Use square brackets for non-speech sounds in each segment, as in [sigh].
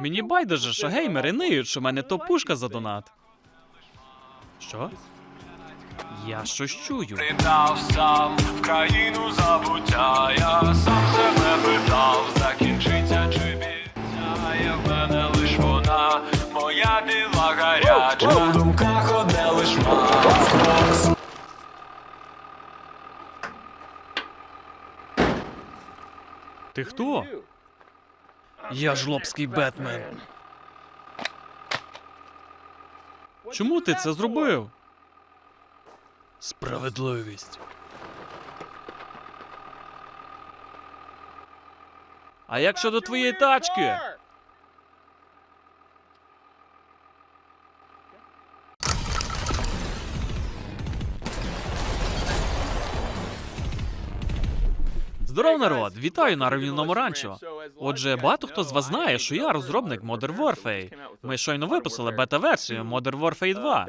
Мені байдуже, що геймери ниють, що в мене топ-пушка за донат. Що? Я щось чую. Літав сам в країну забуття, я сам себе питав, закінчиться чи бідцяє в мене лиш вона, моя біла гаряча. У думках одне лиш мав. Ти хто? Я жлобський Бетмен. Чому ти це зробив? Справедливість. А як щодо твоєї тачки? Здоров, народ! Вітаю на рівному ранчо. Отже, багато хто з вас знає, що я розробник Modern Warfare. Ми щойно випустили бета-версію Modern Warfare 2.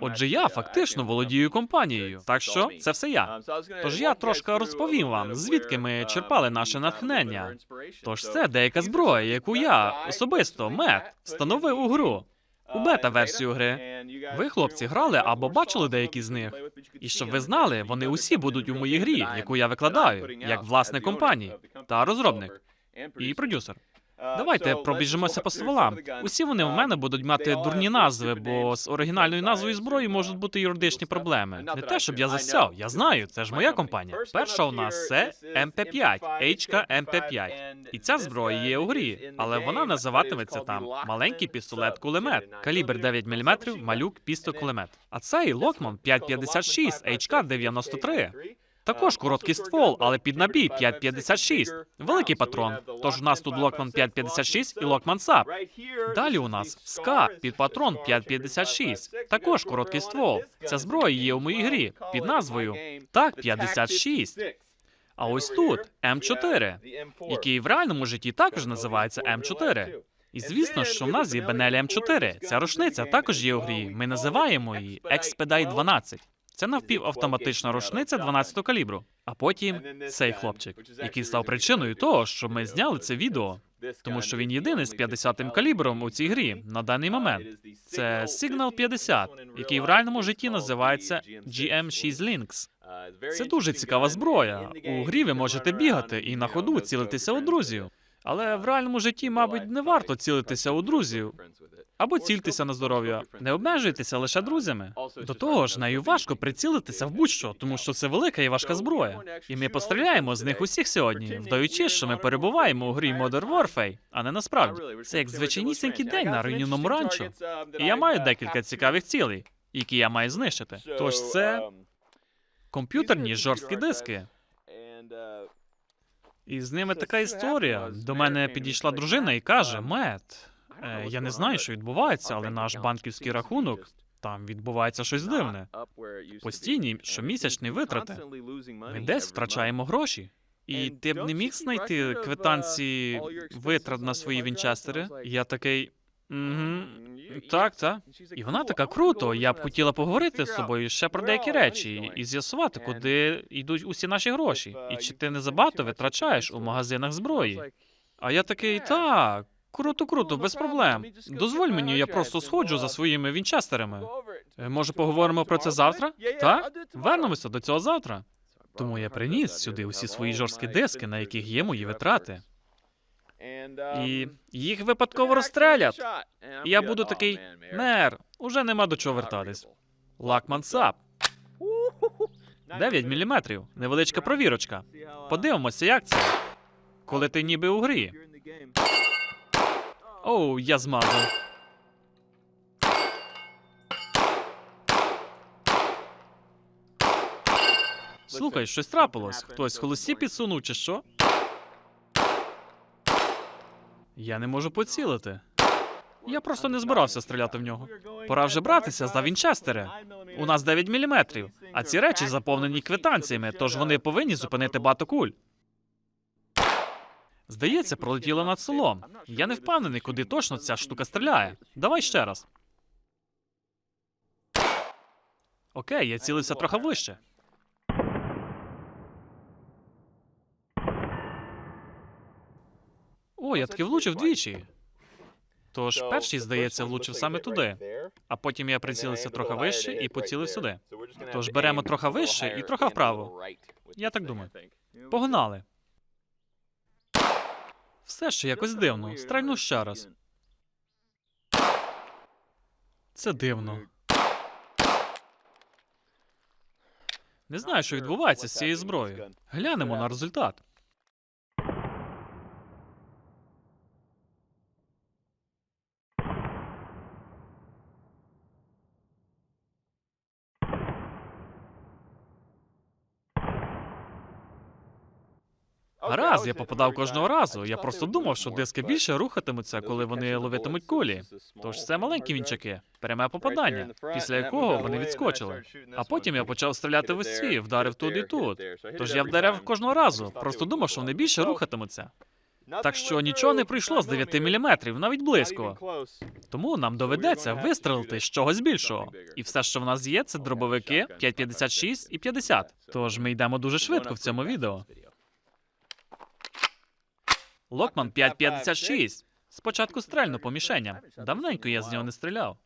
Отже, я фактично володію компанією. Так що це все я. Тож я трошки розповім вам, звідки ми черпали наше натхнення. Тож це деяка зброя, яку я особисто мед встановив у гру. У бета-версію гри. Ви, хлопці, грали або бачили деякі з них. І щоб ви знали, вони усі будуть у моїй грі, яку я викладаю, як власник компанії та розробник і продюсер. Давайте пробіжимося по стволам. Усі вони в мене будуть мати дурні назви, бо з оригінальною назвою зброї можуть бути юридичні проблеми. Не те, щоб я засяв, я знаю, це ж моя компанія. Перша у нас це МП5, HK МП5. І ця зброя є у грі, але вона називатиметься там маленький пістолет кулемет, калібр 9 мм, малюк пісто кулемет. А цей Локман 556 HK 93. Також короткий ствол, але під набій 5,56. Великий патрон. Тож у нас тут Локман 5,56 і Локман САП. Далі у нас СКА під патрон 5,56. Також короткий ствол. Ця зброя є у моїй грі під назвою Так 56. А ось тут М4, який в реальному житті також називається М4. І звісно, що в нас є Бенелі М4. Ця рушниця також є у грі. Ми називаємо її Expedite 12. Це навпівавтоматична рушниця 12 калібру. А потім цей хлопчик, який став причиною того, що ми зняли це відео, тому що він єдиний з 50-м калібром у цій грі на даний момент. Це Signal 50, який в реальному житті називається GM6 Lynx. Це дуже цікава зброя. У грі ви можете бігати і на ходу цілитися у друзів. Але в реальному житті, мабуть, не варто цілитися у друзів або цільтеся на здоров'я. Не обмежуйтеся лише друзями. До того ж, нею важко прицілитися в будь-що, тому що це велика і важка зброя. І ми постріляємо з них усіх сьогодні, вдаючи, що ми перебуваємо у грі Modern Warfare, а не насправді. Це як звичайнісінький день на руйнівному ранчо. І я маю декілька цікавих цілей, які я маю знищити. Тож це комп'ютерні жорсткі диски. І з ними така історія. До мене підійшла дружина і каже: Мет, е, я не знаю, що відбувається, але наш банківський рахунок там відбувається щось дивне. Постійні щомісячні витрати. Ми десь втрачаємо гроші. І ти б не міг знайти квитанції витрат на свої вінчестери? Я такий. Угу, так, так. І вона така круто. Я б хотіла поговорити з собою ще про деякі речі і з'ясувати, куди йдуть усі наші гроші, і чи ти не забагато витрачаєш у магазинах зброї. А я такий, так, круто, круто, без проблем. Дозволь мені, я просто сходжу за своїми вінчестерами. Е, Може, поговоримо про це завтра? Так? Вернемося до цього завтра. Тому я приніс сюди усі свої жорсткі диски, на яких є мої витрати. І їх випадково розстрелять. І я буду такий, мер, уже нема до чого вертатись. Лакман САП. 9 міліметрів. Невеличка провірочка. Подивимося, як це. Коли ти ніби у грі. Оу, я змазав. Слухай, щось трапилось. Хтось холості підсунув чи що? Я не можу поцілити. Я просто не збирався стріляти в нього. Пора вже братися за Вінчестери. У нас 9 міліметрів, а ці речі заповнені квитанціями, тож вони повинні зупинити багато куль. Здається, пролетіло над селом. Я не впевнений, куди точно ця штука стріляє. Давай ще раз. Окей, я цілився трохи вище. О, я таки влучив двічі. Тож перший, здається, влучив саме туди, а потім я прицілився трохи вище і поцілив сюди. Тож беремо трохи вище і трохи вправо. Я так думаю. Погнали. [laughs] Все ще якось дивно. Стрельну ще раз. Це дивно. Не знаю, що відбувається з цією зброєю. Глянемо на результат. Гаразд, я попадав кожного разу. Я просто думав, що диски більше рухатимуться, коли вони ловитимуть кулі. Тож це маленькі вінчаки, пряме попадання, після якого вони відскочили. А потім я почав стріляти в усі, вдарив тут і тут. Тож я вдаряв кожного разу, просто думав, що вони більше рухатимуться. Так що нічого не прийшло з 9 мм, навіть близько. Тому нам доведеться вистрелити з чогось більшого. І все, що в нас є, це дробовики 5,56 і 50. Тож ми йдемо дуже швидко в цьому відео. Локман 5,56. Спочатку стрельну по мішеням. Давненько я з нього не стріляв.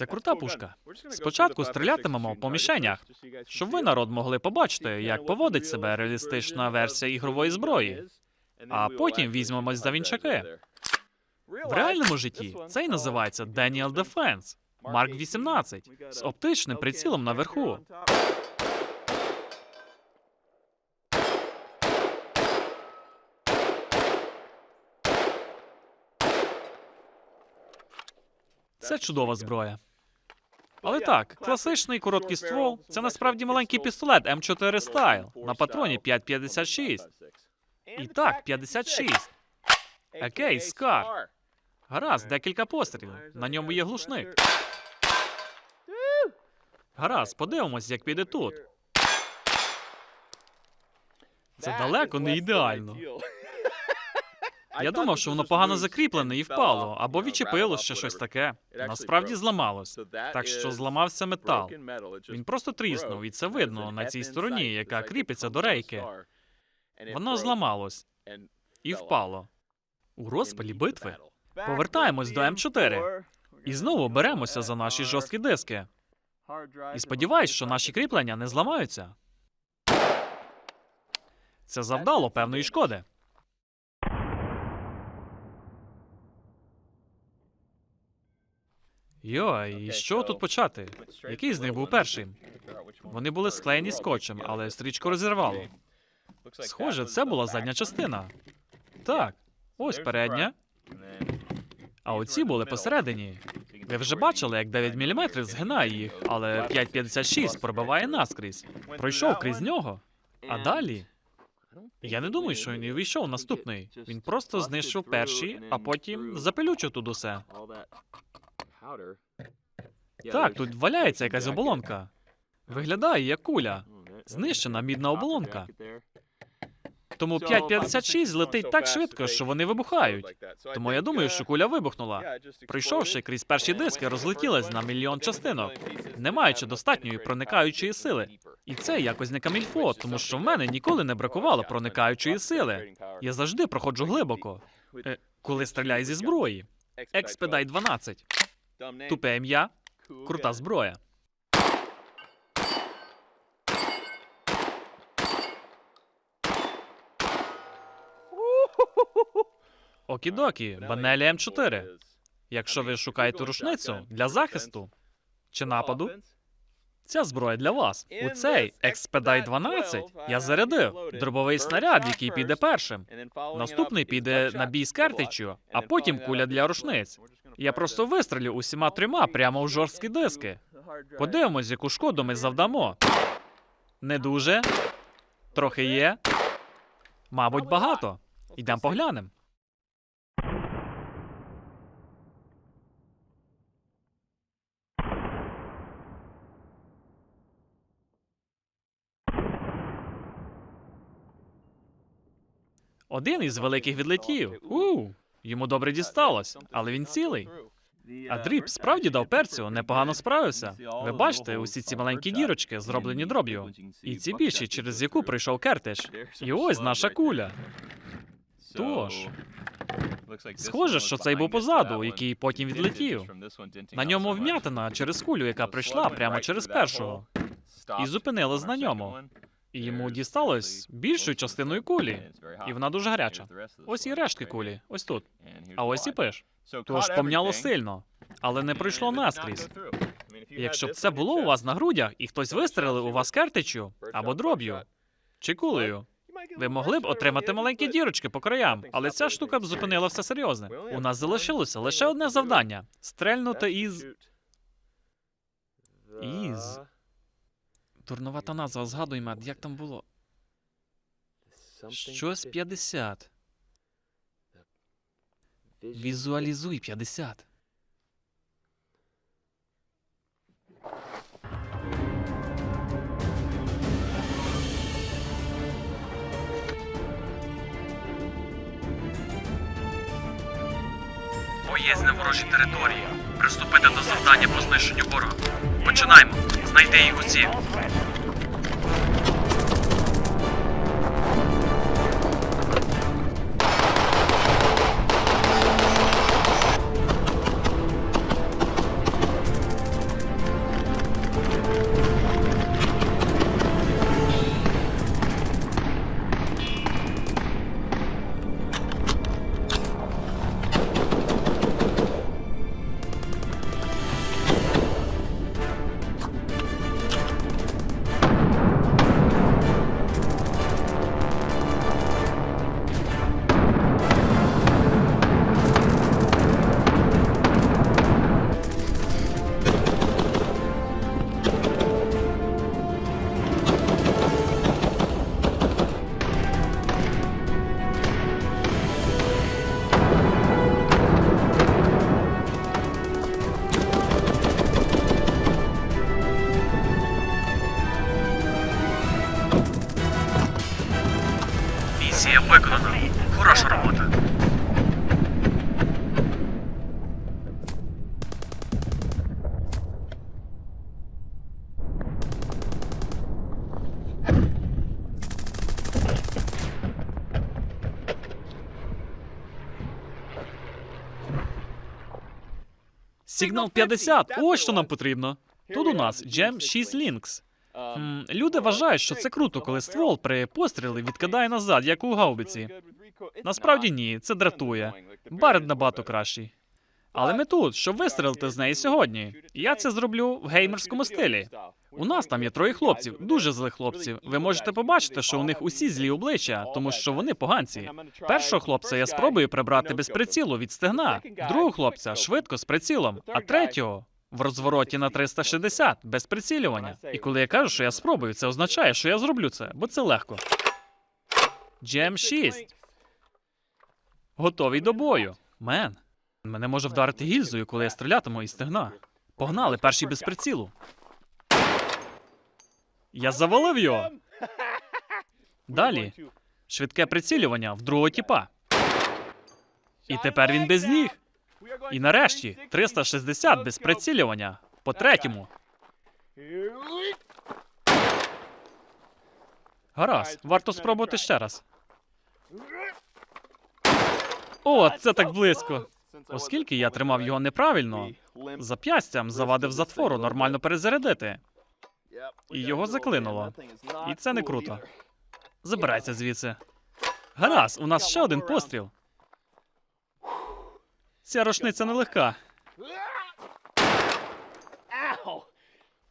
Це крута пушка. Спочатку стрілятимемо по мішенях, щоб ви, народ, могли побачити, як поводить себе реалістична версія ігрової зброї. А потім візьмемось за вінчаки. В реальному житті це й називається Daniel Defense Mark 18 з оптичним прицілом наверху. Це чудова зброя. Але так, класичний короткий ствол це насправді маленький пістолет М4 Style на патроні 5,56. І так, 56. Окей, Скар. Гаразд, декілька пострілів. На ньому є глушник. Гаразд, подивимось, як піде тут. Це далеко не ідеально. Я думав, що воно погано закріплене і впало, або відчепило ще щось таке. Насправді зламалось. Так що зламався метал. Він просто тріснув, і це видно на цій стороні, яка кріпиться до рейки. Воно зламалось і впало. У розпалі битви. Повертаємось до М4 і знову беремося за наші жорсткі диски. І сподіваюсь, що наші кріплення не зламаються. Це завдало певної шкоди. Йой, і що тут почати? Який з них був першим? Вони були склеєні скотчем, але стрічку розірвало. Схоже, це була задня частина. Так, ось передня, а оці були посередині. Ви вже бачили, як 9 мм згинає їх, але 5,56 пробиває наскрізь. Пройшов крізь нього. А далі. Я не думаю, що він і увійшов наступний. Він просто знищив перші, а потім запилючив тут усе. Так, тут валяється якась оболонка. Виглядає як куля. Знищена мідна оболонка. Тому 5,56 злетить так швидко, що вони вибухають. Тому я думаю, що куля вибухнула. Пройшовши крізь перші диски, розлетілась на мільйон частинок, не маючи достатньої проникаючої сили. І це якось не камільфо, тому що в мене ніколи не бракувало проникаючої сили. Я завжди проходжу глибоко, е, коли стріляю зі зброї. Експедай 12. Тупе ім'я, крута зброя. Окідокі, Банелі М4. Якщо ви шукаєте рушницю для захисту чи нападу, ця зброя для вас. У цей Експедай 12 я зарядив дробовий снаряд, який піде першим. Наступний піде на бій з картичю, а потім куля для рушниць. Я просто вистрілю усіма трьома прямо в жорсткі диски. Подивимось, яку шкоду ми завдамо. Не дуже. Трохи є. Мабуть, багато. Йдемо поглянемо. Один із великих відлетів. У, йому добре дісталось, але він цілий. А дріб справді дав перцю, непогано справився. Ви бачите, усі ці маленькі дірочки зроблені дроб'ю. І ці більші, через яку пройшов кертиш. І ось наша куля. Тож, Схоже, що цей був позаду, який потім відлетів. на ньому вм'ятина через кулю, яка прийшла прямо через першого. І зупинилась на ньому. І йому дісталось більшою частиною кулі. І вона дуже гаряча. Ось і рештки кулі, ось тут. А ось і пиш. Тож помняло сильно, але не пройшло наскрізь. Якщо б це було у вас на грудях, і хтось вистрелив у вас кертичю або дроб'ю чи кулею, ви могли б отримати маленькі дірочки по краям, але ця штука б зупинила все серйозне. У нас залишилося лише одне завдання стрельнути. Із. Дурновата назва, згадуй, мед, як там було? Щось 50. Візуалізуй 50. Боєць на ворожій території. Приступити до завдання по знищенню ворога. Починаємо. Знайти їх усіх. Сигнал 50. Ось що нам потрібно. Тут у нас Gem 6 Links. М, Люди вважають, що це круто, коли ствол при пострілі відкидає назад, як у гаубиці. Насправді ні, це дратує. Барет набагато кращий. Але ми тут, щоб вистрілити з неї сьогодні. Я це зроблю в геймерському стилі. У нас там є троє хлопців, дуже злих хлопців. Ви можете побачити, що у них усі злі обличчя, тому що вони поганці. Першого хлопця я спробую прибрати без прицілу від стегна, другого хлопця швидко з прицілом, а третього в розвороті на 360 без прицілювання. І коли я кажу, що я спробую, це означає, що я зроблю це, бо це легко. Джем 6. Готовий до бою. Мен. Мене може вдарити гільзою, коли я стрілятиму із стегна. Погнали, перший без прицілу. Я завалив його. [laughs] Далі. Швидке прицілювання в другого тіпа. І тепер він без ніг. І нарешті 360 без прицілювання. По третьому. Гаразд, варто спробувати ще раз. О, це так близько. Оскільки я тримав його неправильно, зап'ястям завадив затвору нормально перезарядити. І його заклинуло. І це не круто. Забирайся звідси. Гаразд, у нас ще один постріл. Ця рушниця нелегка.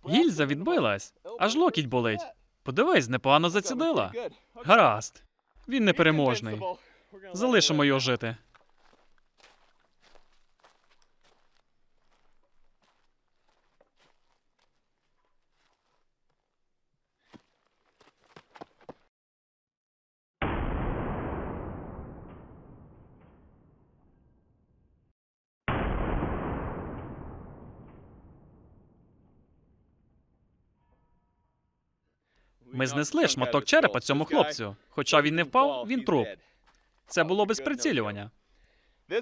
Гільза відбилась, аж локіть болить. Подивись, непогано зацідила. Гаразд. Він непереможний. Залишимо його жити. Ми знесли шматок черепа цьому хлопцю. Хоча він не впав, він труп. Це було без прицілювання.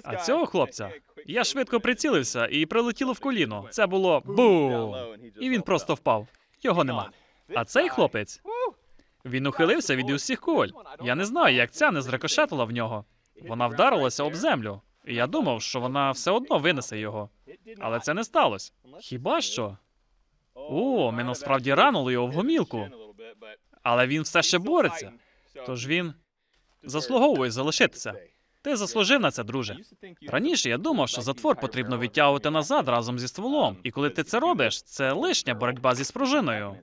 А цього хлопця я швидко прицілився і прилетіло в коліно. Це було бум! І він просто впав. Його нема. А цей хлопець він ухилився від усіх куль. Я не знаю, як ця не зрикошетила в нього. Вона вдарилася об землю. І я думав, що вона все одно винесе його. Але це не сталося. Хіба що? О, ми насправді ранули його в гомілку. Але він все ще бореться. Тож він заслуговує залишитися. Ти заслужив на це, друже. Раніше я думав, що затвор потрібно відтягувати назад разом зі стволом. І коли ти це робиш, це лишня боротьба зі спружиною.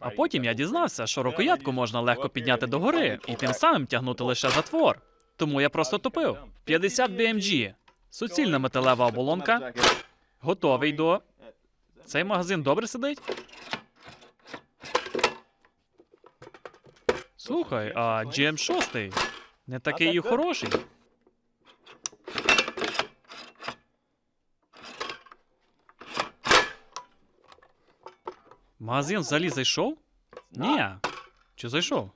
А потім я дізнався, що рукоятку можна легко підняти догори і тим самим тягнути лише затвор. Тому я просто тупив. 50 BMG. Суцільна металева оболонка. Готовий до. Цей магазин добре сидить? Слухай, а GM6 не такий і хороший. Магазин взагалі зайшов? Ні. Чи зайшов?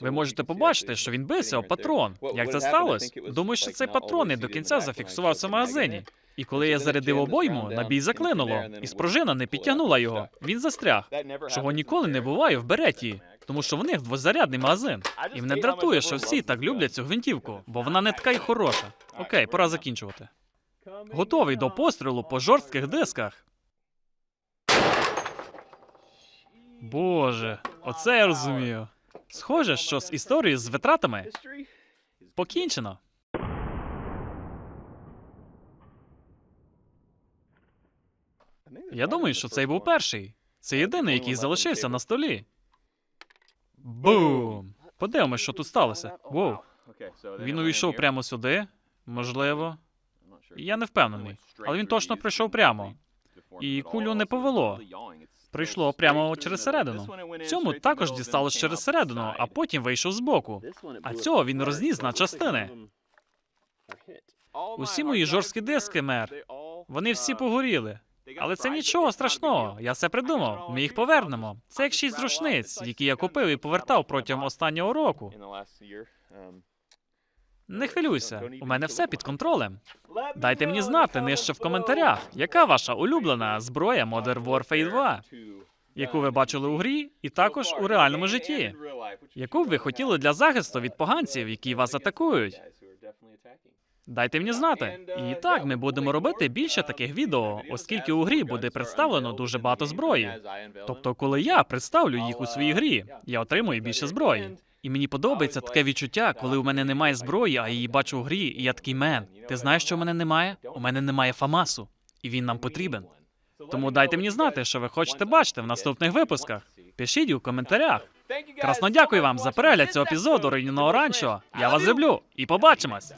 Ви можете побачити, що він бився об патрон. Як це сталося? Думаю, що цей патрон не до кінця зафіксувався в магазині. І коли я зарядив обойму, набій заклинуло, і спружина не підтягнула його. Він застряг. Чого ніколи не буває в береті, тому що в них двозарядний магазин. І мене дратує, що всі так люблять цю гвинтівку, бо вона не така й хороша. Окей, пора закінчувати. Готовий до пострілу по жорстких дисках. Боже, оце я розумію. Схоже, що з історією з витратами покінчено. Я думаю, що цей був перший. Це єдиний, який залишився на столі. Бум! Подивимось, що тут сталося. Воу. Він увійшов прямо сюди. Можливо. Я не впевнений. Але він точно прийшов прямо. І кулю не повело. Прийшло прямо через середину. Цьому також дісталось через середину, а потім вийшов збоку. А цього він розніс на частини. Усі мої жорсткі диски, мер. Вони всі погоріли. Але це нічого страшного. Я все придумав. Ми їх повернемо. Це як шість рушниць, які я купив і повертав протягом останнього року. Не хвилюйся, у мене все під контролем. Дайте мені знати нижче в коментарях, яка ваша улюблена зброя Modern Warfare 2, яку ви бачили у грі, і також у реальному житті. Яку б ви хотіли для захисту від поганців, які вас атакують? Дайте мені знати. І так, ми будемо робити більше таких відео, оскільки у грі буде представлено дуже багато зброї. Тобто, коли я представлю їх у своїй грі, я отримую більше зброї. І мені подобається таке відчуття, коли у мене немає зброї, а її бачу у грі, і я такий мен. Ти знаєш, що у мене немає? У мене немає Фамасу, і він нам потрібен. Тому дайте мені знати, що ви хочете бачити в наступних випусках. Пишіть у коментарях. Красно дякую вам за перегляд цього епізоду руйнівного ранчо. Я вас люблю і побачимось.